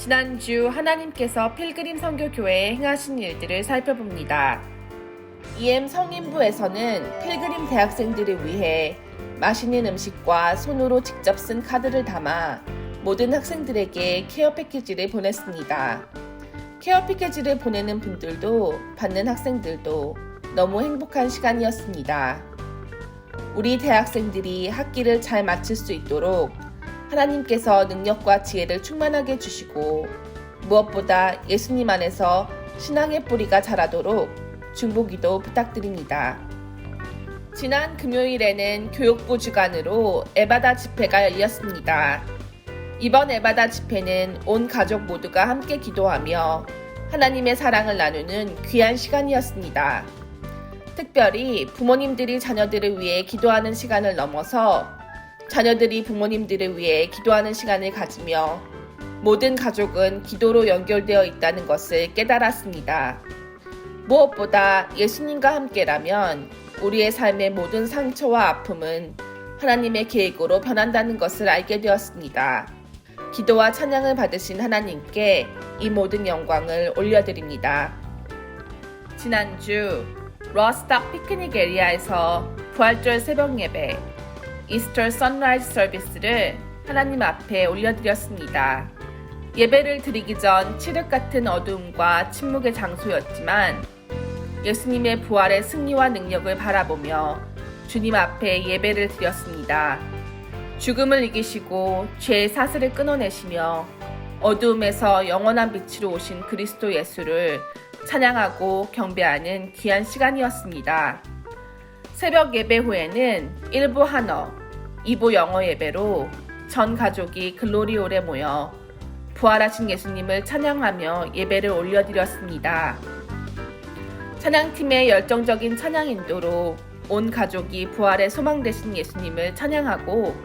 지난주 하나님께서 필그림 선교교회에 행하신 일들을 살펴봅니다. EM 성인부에서는 필그림 대학생들을 위해 맛있는 음식과 손으로 직접 쓴 카드를 담아 모든 학생들에게 케어 패키지를 보냈습니다. 케어 패키지를 보내는 분들도 받는 학생들도 너무 행복한 시간이었습니다. 우리 대학생들이 학기를 잘 마칠 수 있도록 하나님께서 능력과 지혜를 충만하게 주시고 무엇보다 예수님 안에서 신앙의 뿌리가 자라도록 중보기도 부탁드립니다. 지난 금요일에는 교육부 주관으로 에바다 집회가 열렸습니다. 이번 에바다 집회는 온 가족 모두가 함께 기도하며 하나님의 사랑을 나누는 귀한 시간이었습니다. 특별히 부모님들이 자녀들을 위해 기도하는 시간을 넘어서 자녀들이 부모님들을 위해 기도하는 시간을 가지며 모든 가족은 기도로 연결되어 있다는 것을 깨달았습니다. 무엇보다 예수님과 함께라면 우리의 삶의 모든 상처와 아픔은 하나님의 계획으로 변한다는 것을 알게 되었습니다. 기도와 찬양을 받으신 하나님께 이 모든 영광을 올려드립니다. 지난주 러스닥 피크닉 에리아에서 부활절 새벽 예배 이스터 선라이즈 서비스를 하나님 앞에 올려드렸습니다. 예배를 드리기 전 칠흑 같은 어두움과 침묵의 장소였지만 예수님의 부활의 승리와 능력을 바라보며 주님 앞에 예배를 드렸습니다. 죽음을 이기시고 죄의 사슬을 끊어내시며 어두움에서 영원한 빛으로 오신 그리스도 예수를 찬양하고 경배하는 귀한 시간이었습니다. 새벽 예배 후에는 1부 한어, 2부 영어 예배로 전 가족이 글로리올에 모여 부활하신 예수님을 찬양하며 예배를 올려드렸습니다. 찬양팀의 열정적인 찬양 인도로 온 가족이 부활의 소망 되신 예수님을 찬양하고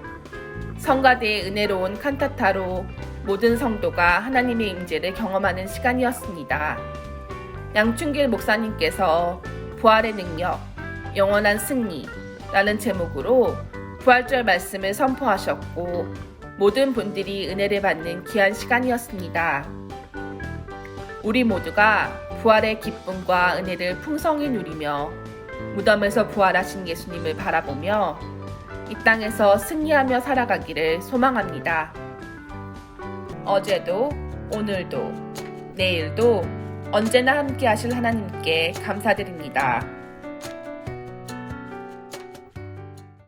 성가대의 은혜로운 칸타타로 모든 성도가 하나님의 임재를 경험하는 시간이었습니다. 양춘길 목사님께서 부활의 능력, 영원한 승리라는 제목으로 부활절 말씀을 선포하셨고 모든 분들이 은혜를 받는 귀한 시간이었습니다. 우리 모두가 부활의 기쁨과 은혜를 풍성히 누리며 무덤에서 부활하신 예수님을 바라보며 이 땅에서 승리하며 살아가기를 소망합니다. 어제도, 오늘도, 내일도 언제나 함께 하실 하나님께 감사드립니다.